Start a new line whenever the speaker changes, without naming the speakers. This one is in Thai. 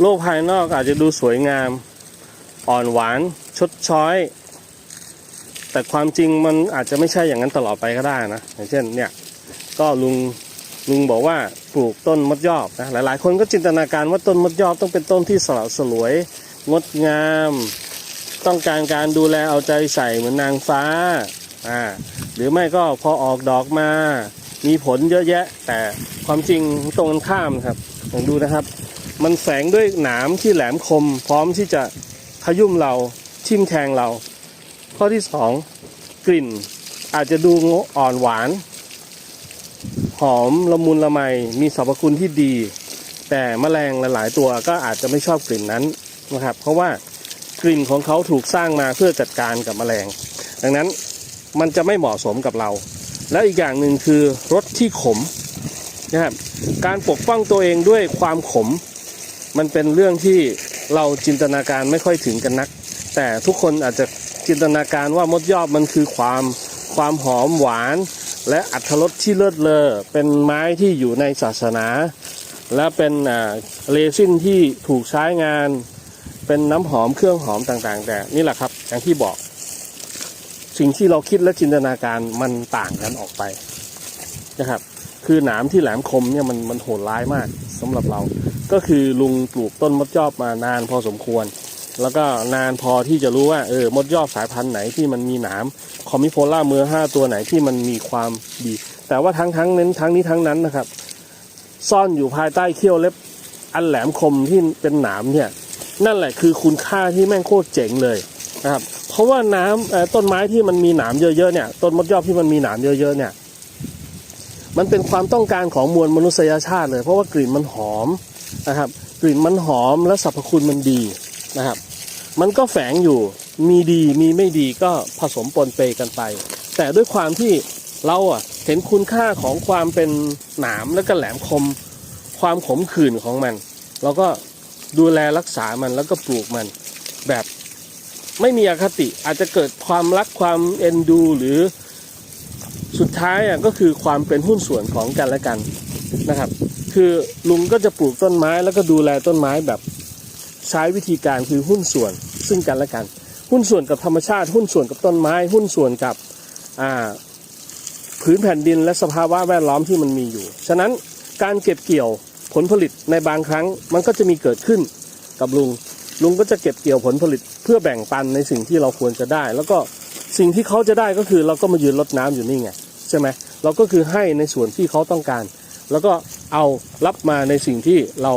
โลกภายนอกอาจจะดูสวยงาม อ่อนหวานชดช้อย แต่ความจริงมันอาจจะไม่ใช่อย่างนั้นตลอดไปก็ได้นะอย่างเช่นเนี่ยก็ลุงลุงบอกว่าปลูกต้นมดยอบนะหลายๆ คนก็จินตนาการว่าต้นมดยอบต้องเป็นต้นที่สละสลวย งดงาม ต้องการการดูแลเอาใจใส่เหมือนนางฟ้าอ่าหรือไม่ก็พอออกดอกมา มีผลเยอะแยะ แต่ความจริงตรงกันข้ามครับลองดูนะครับ มันแฝงด้วยหนามที่แหลมคม พร้อมที่จะขยุ่มเราทิ่มแทงเรา ข้อที่สองกลิ่นอาจจะดูอ่อนหวาน หอมละมุนละไมมีสรรพคุณที่ดี แต่แมลงหลายๆตัวก็อาจจะไม่ชอบกลิ่นนั้นนะครับ เพราะว่ากลิ่นของเขาถูกสร้างมาเพื่อจัดการกับแมลง ดังนั้นมันจะไม่เหมาะสมกับเรา แล้วอีกอย่างหนึ่งคือรสที่ขมนะครับการปกป้องตัวเองด้วยความขม มันเป็นเรื่องที่เราจินตนาการไม่ค่อยถึงกันนัก แต่ทุกคนอาจจะจินตนาการว่ามดยอบมันคือความความหอมหวาน และอัตรสที่เลิศเลอเป็นไม้ที่อยู่ในศาสนา และเป็นอ่าเรซินที่ถูกใช้งาน เป็นน้ำหอมเครื่องหอมต่างๆ แต่นี่แหละครับอย่างที่บอก สิ่งที่เราคิดและจินตนาการมันต่างกันออกไปนะครับ คือหนามที่แหลมคมเนี่ยมันมันโหดร้ายมากสำหรับเรา ก็คือลุงปลูกต้นมดยอบมานานพอสมควร แล้วก็นานพอที่จะรู้ว่าเออมดยอบสายพันธุ์ไหนที่มันมีหนามคอมิโพล่าเมือห้าตัวไหนที่มันมีความดี แต่ว่าทั้งทั้งนั้นทั้งนี้ทั้งนั้นนะครับ ซ่อนอยู่ภายใต้เขี้ยวเล็บอันแหลมคมที่เป็นหนามเนี่ย นั่นแหละคือคุณค่าที่แม่งโคตรเจ๋งเลยนะครับ เพราะว่าน้ำต้นไม้ที่มันมีหนามเยอะๆเนี่ย ต้นมดยอบที่มันมีหนามเยอะๆเนี่ย มันเป็นความต้องการของมวลมนุษยชาติเลย เพราะว่ากลิ่นมันหอมนะครับ กลิ่นมันหอมและสรรพคุณมันดีนะครับ มันก็แฝงอยู่มีดีมีไม่ดีก็ผสมปนเปกันไป แต่ด้วยความที่เราอะเห็นคุณค่าของความเป็นหนามและก็แหลมคม ความขมขื่นของมัน เราก็ดูแลรักษามันแล้วก็ปลูกมัน แบบไม่มีอคติอาจจะเกิดความรักความเอ็นดูหรือ สุดท้ายอะก็คือความเป็นหุ้นส่วนของกันและกันนะครับ คือลุงก็จะปลูกต้นไม้แล้วก็ดูแลต้นไม้แบบใช้วิธีการคือหุ้นส่วนซึ่งกันและกัน หุ้นส่วนกับธรรมชาติ หุ้นส่วนกับต้นไม้ หุ้นส่วนกับอ่าพื้นแผ่นดินและสภาวะแวดล้อมที่มันมีอยู่ ฉะนั้นการเก็บเกี่ยวผลผลิตในบางครั้งมันก็จะมีเกิดขึ้นกับลุงลุงก็จะเก็บเกี่ยวผลผลิตเพื่อแบ่งปันในสิ่งที่เราควรจะได้ แล้วก็ สิ่งที่เขาจะได้ก็คือเราก็มายืนรดน้ำอยู่นี่ไงใช่ไหมเราก็คือให้ในส่วนที่เขาต้องการ แล้วก็เอารับมาในสิ่งที่เรา